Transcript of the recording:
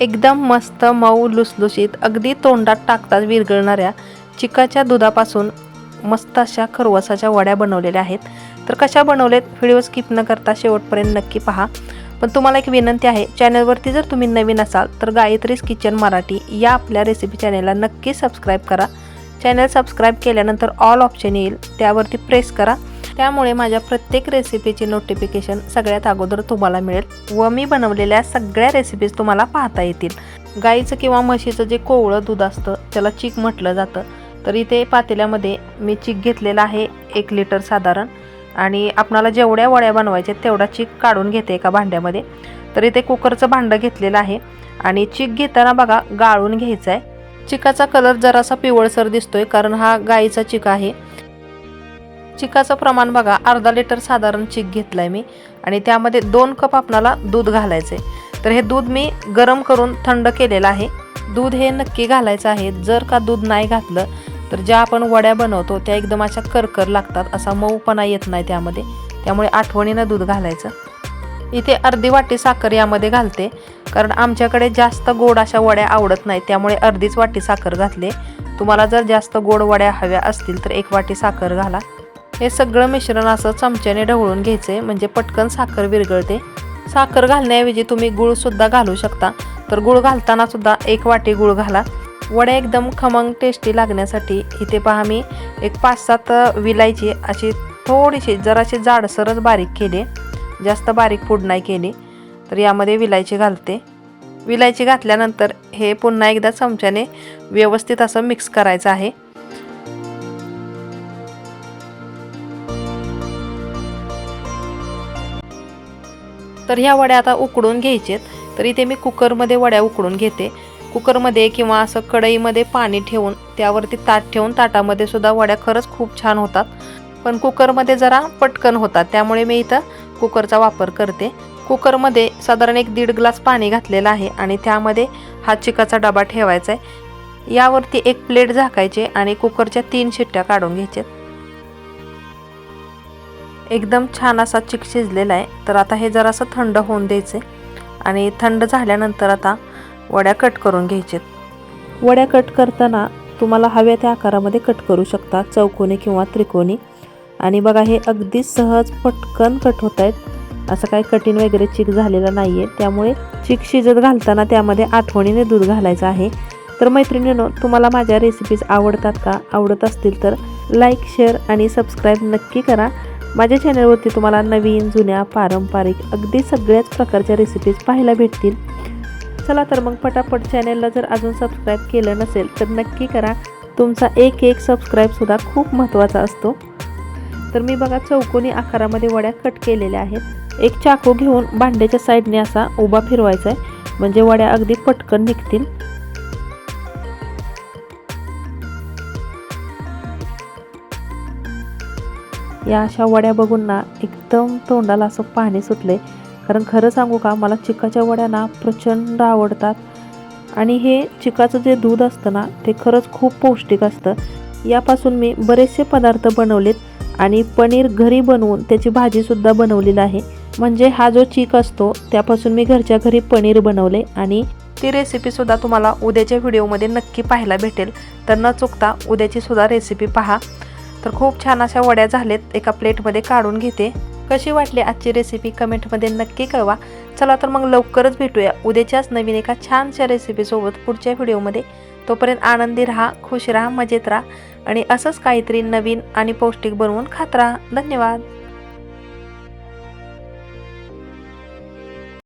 एकदम मस्त मऊ लुसलुशीत अगदी तोंडात टाकताच विरघळणाऱ्या चिकाच्या दुधापासून मस्त अशा खरवसाच्या वड्या बनवलेल्या आहेत. तर कशा बनवलेत व्हिडिओ स्किप न करता शेवटपर्यंत नक्की पहा. पण तुम्हाला एक विनंती आहे चॅनलवरती जर तुम्ही नवीन असाल तर गायत्रीज किचन मराठी या आपल्या रेसिपी चॅनेलला नक्की सबस्क्राईब करा. चॅनल सबस्क्राईब केल्यानंतर ऑल ऑप्शन येईल त्यावरती प्रेस करा. त्यामुळे माझ्या प्रत्येक रेसिपीची नोटिफिकेशन सगळ्यात अगोदर तुम्हाला मिळेल व मी बनवलेल्या सगळ्या रेसिपीज तुम्हाला पाहता येतील. गाईचं किंवा म्हशीचं जे कोवळं दूध असतं त्याला चीक म्हटलं जातं. तर इथे पातेल्यामध्ये मी चीक घेतलेला आहे एक लिटर साधारण. आणि आपणाला जेवढ्या वड्या बनवायच्या तेवढा चीक काढून घेते एका भांड्यामध्ये. तर इथे कुकरचं भांडं घेतलेलं आहे. आणि चीक घेताना बघा गाळून घ्यायचं आहे चिकाचा कलर जरासा पिवळसर दिसतोय कारण हा गाईचा चिक आहे. चिकाचं प्रमाण बघा अर्धा लिटर साधारण चिक घेतलाय मी. आणि त्यामध्ये दोन कप आपणाला दूध घालायचे तर हे दूध मी गरम करून थंड केलेलं आहे. दूध हे नक्की घालायचं आहे. जर का दूध नाही घातलं तर ज्या आपण वड्या बनवतो त्या एकदम अशा करकर लागतात. असा मऊपणा येत नाही त्यामध्ये. त्यामुळे आठवणीनं दूध घालायचं. इथे अर्धी वाटी साखर यामध्ये घालते. कारण आमच्याकडे जास्त गोड अशा वड्या आवडत नाहीत. त्यामुळे अर्धीच वाटी साखर घातले. तुम्हाला जर जास्त गोड वड्या हव्या असतील तर एक वाटी साखर घाला. हे सगळं मिश्रण असं चमच्याने ढवळून घ्यायचे म्हणजे पटकन साखर विरघळते. साखर घालण्याऐवजी तुम्ही गुळसुद्धा घालू शकता. तर गुळ घालताना सुद्धा एक वाटी गुळ घाला. वड्या एकदम खमंग टेस्टी लागण्यासाठी इथे पहा मी एक पाच सात विलायची अशी थोडीशी जराशी जाडसरच बारीक केली. जास्त बारीक पूड नाही केली. तर यामध्ये विलायची घालते. विलायची घातल्यानंतर हे पुन्हा एकदा चमच्याने व्यवस्थित असं मिक्स करायचं आहे. तर ह्या वड्या आता उकडून घ्यायचेत. तर इथे मी कुकरमध्ये वड्या उकडून घेते. कुकरमध्ये किंवा असं कढईमध्ये पाणी ठेवून त्यावरती ताट ठेवून ताटामध्ये सुद्धा वड्या खरंच खूप छान होतात. पण कुकरमध्ये जरा पटकन होतात त्यामुळे मी इथं कुकरचा वापर करते. कुकरमध्ये साधारण एक दीड ग्लास पाणी घातलेलं आहे आणि त्यामध्ये हा चिकाचा डबा ठेवायचा आहे. यावरती एक प्लेट झाकायचे आणि कुकरच्या तीन शिट्ट्या काढून घ्यायच्यात. एकदम छान असा चिक शिजलेला आहे. तर आता हे जरासं थंड होऊन द्यायचे आणि थंड झाल्यानंतर आता वड्या कट करून घ्यायच्यात. वड्या कट करताना तुम्हाला हव्या त्या आकारामध्ये कट करू शकता चौकोनी किंवा त्रिकोणी. आणि बघा हे अगदी सहज पटकन कट होत आहेत. असं काही कठीण वगैरे चिक झालेलं नाही आहे त्यामुळे चिक शिजत घालताना त्यामध्ये आठवणीने दूध घालायचं आहे. तर मैत्रिणीनो तुम्हाला माझ्या रेसिपीज आवडतात का? आवडत असतील तर लाईक शेअर आणि सबस्क्राईब नक्की करा. माझ्या चॅनलवरती तुम्हाला नवीन जुन्या पारंपरिक अगदी सगळ्याच प्रकारच्या रेसिपीज पाहायला भेटतील. चला तर मग पटापट चॅनलला जर अजून सबस्क्राईब केलं नसेल तर नक्की करा. तुमचा एक एक सबस्क्राईबसुद्धा खूप महत्त्वाचा असतो. तर मी बघा चौकोनी आकारामध्ये वड्या कट केलेल्या आहेत. एक चाकू घेऊन भांड्याच्या साईडने असा उभा फिरवायचा आहे म्हणजे वड्या अगदी पटकन निघतील. या अशा वड्या बघून ना एकदम तोंडाला असं पाणी सुटले कारण खरं सांगू का मला चिकाच्या वड्या ना प्रचंड आवडतात. आणि हे चिकाचं जे दूध असतं ना ते खरंच खूप पौष्टिक असतं. यापासून मी बरेचसे पदार्थ बनवलेत आणि पनीर घरी बनवून त्याची भाजीसुद्धा बनवलेली आहे. म्हणजे हा जो चीक असतो त्यापासून मी घरच्या घरी पनीर बनवले आणि ती रेसिपीसुद्धा तुम्हाला उद्याच्या व्हिडिओमध्ये नक्की पाहायला भेटेल. तर न चुकता उद्याची सुद्धा रेसिपी पहा. तर खूप छान अशा वड्या झालेत. एका प्लेटमध्ये काढून घेते. कशी वाटली आजची रेसिपी कमेंटमध्ये नक्की कळवा. चला तर मग लवकरच भेटूया. उद्याच्याच नवीन एका छानशा रेसिपीसोबत पुढच्या व्हिडिओमध्ये. तोपर्यंत आनंदी राहा खुश राहा मजेत राहा आणि असंच काहीतरी नवीन आणि पौष्टिक बनवून खात राहा. धन्यवाद.